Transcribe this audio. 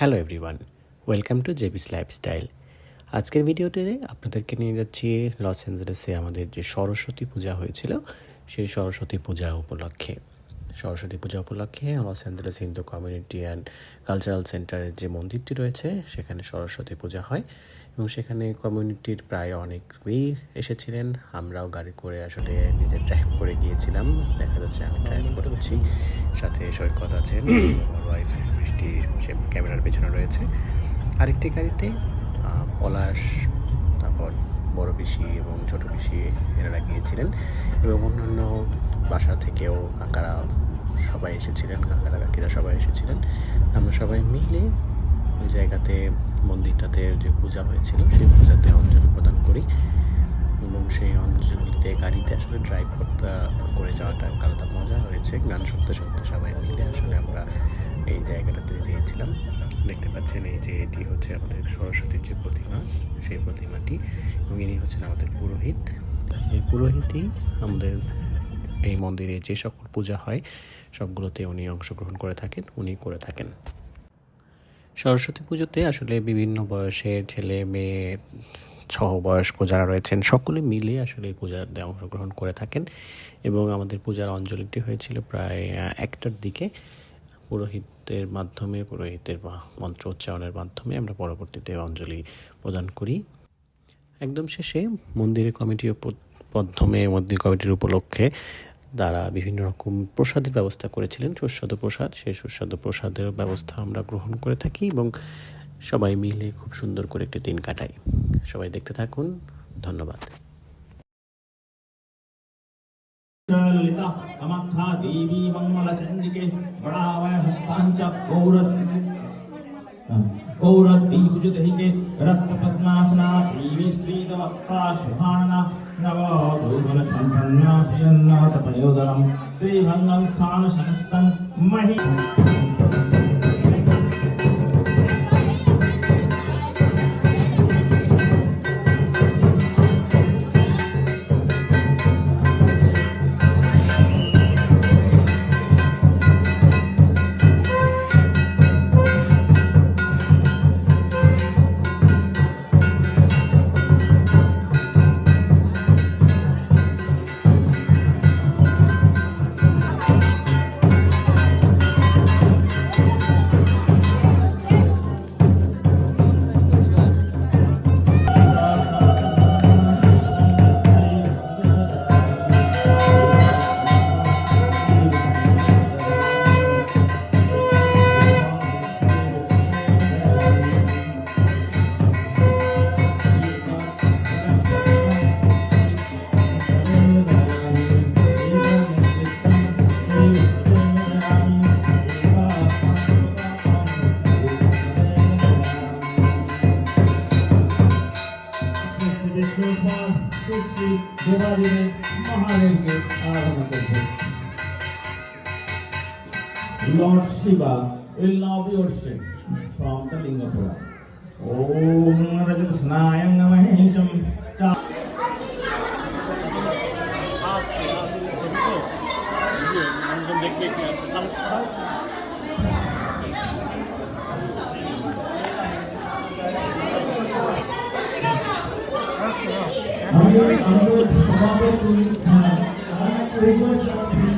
Hello everyone welcome to JB's lifestyle আজকের ভিডিওতে আপনাদেরকে নিয়ে যাচ্ছি লস অ্যাঞ্জেলেসে আমাদের যে সরস্বতী পূজা হয়েছিল, সেই সরস্বতী পূজা উপলক্ষে। সরস্বতী পূজা উপলক্ষে Los Angeles Hindu community and cultural সেন্টারের যে মন্দিরটি রয়েছে, সেখানে সরস্বতী পূজা হয়। এবং সেখানে কমিউনিটির প্রায় অনেকেই এসেছিলেন। আমরাও গাড়ি করে আসলে নিজে ড্রাইভ করে গিয়েছিলাম। দেখা যাচ্ছে আমি ড্রাইভ করছি। সাথে সৈকত আছেন? আমার ওয়াইফ বৃষ্টি সে ক্যামেরার পেছনে রয়েছে। আরেকটি গাড়িতে পলাশ তারপর বড় পিসি এবং ছোট পিসি এনারা গিয়েছিলেন এবং অন্যান্য বাসা থেকেও কাকারা সবাই এসেছিলেন কাকারা কাকিরা সবাই এসেছিলেন। আমরা সবাই মিলে ওই জায়গাতে মন্দিরটাতে যে পূজা হয়েছিল, সেই পূজাতে অঞ্জলি প্রদান করি এবং সেই অঞ্জলিতে গাড়িতে আসলে ড্রাইভ করতে, করে যাওয়াটা আলাদা মজা হয়েছে। গান শুনতে শুনতে সবাই মিলে আসলে আমরা এই জায়গাটাতে গিয়েছিলাম। দেখতে পাচ্ছেন এই যে এটি হচ্ছে আমাদের সরস্বতীর যে প্রতিমা, সেই প্রতিমাটি এবং ইনি হচ্ছেন আমাদের পুরোহিত। এই পুরোহিতই আমাদের এই মন্দিরে যে সকল পূজা হয়, সবগুলোতে উনি অংশগ্রহণ করে থাকেন, উনি করে থাকেন। সরস্বতী পুজোতে আসলে বিভিন্ন বয়সের ছেলে, মেয়ে সহ বয়স্ক যারা রয়েছেন, সকলে মিলে আসলে এই পূজাতে অংশগ্রহণ করে থাকেন এবং আমাদের পূজার অঞ্জলিটি হয়েছিল প্রায় একটার দিকে। পুরোহিতের মাধ্যমে, পুরোহিতের মন্ত্র উচ্চারণের মাধ্যমে আমরা পরবর্তীতে অঞ্জলি প্রদান করি। একদম শেষে মন্দিরের কমিটি মাধ্যমে মন্দির কমিটির উপলক্ষে তারা বিভিন্ন রকম প্রসাদের ব্যবস্থা করেছিলেন সুস্বাদু প্রসাদ সেই সুস্বাদু প্রসাদের ব্যবস্থা আমরা গ্রহণ করে থাকি এবং সবাই মিলে খুব সুন্দর করে একটি দিন কাটাই সবাই দেখতে থাকুন ধন্যবাদ ललिता कामाख्या देवी मंगल चंडिके बड़ावय हस्तांच गौर गौरती भुजदहिके रक्त पद्मासना देवी स्त्रीद वक्ता शुभानना नव సంపన్నాభియన్నాత పయోధరం శ్రీభంగం స్థాను శనస్తం మహి শ্রী দেবাদেবী মহাদেবকে আরাধনা করবেন Lord Shiva will now be worshipped from the Lingapura. Om Rajat Snayanga Mahesham Cha আমি আমাদের সভাপতি রিকোয়েস্ট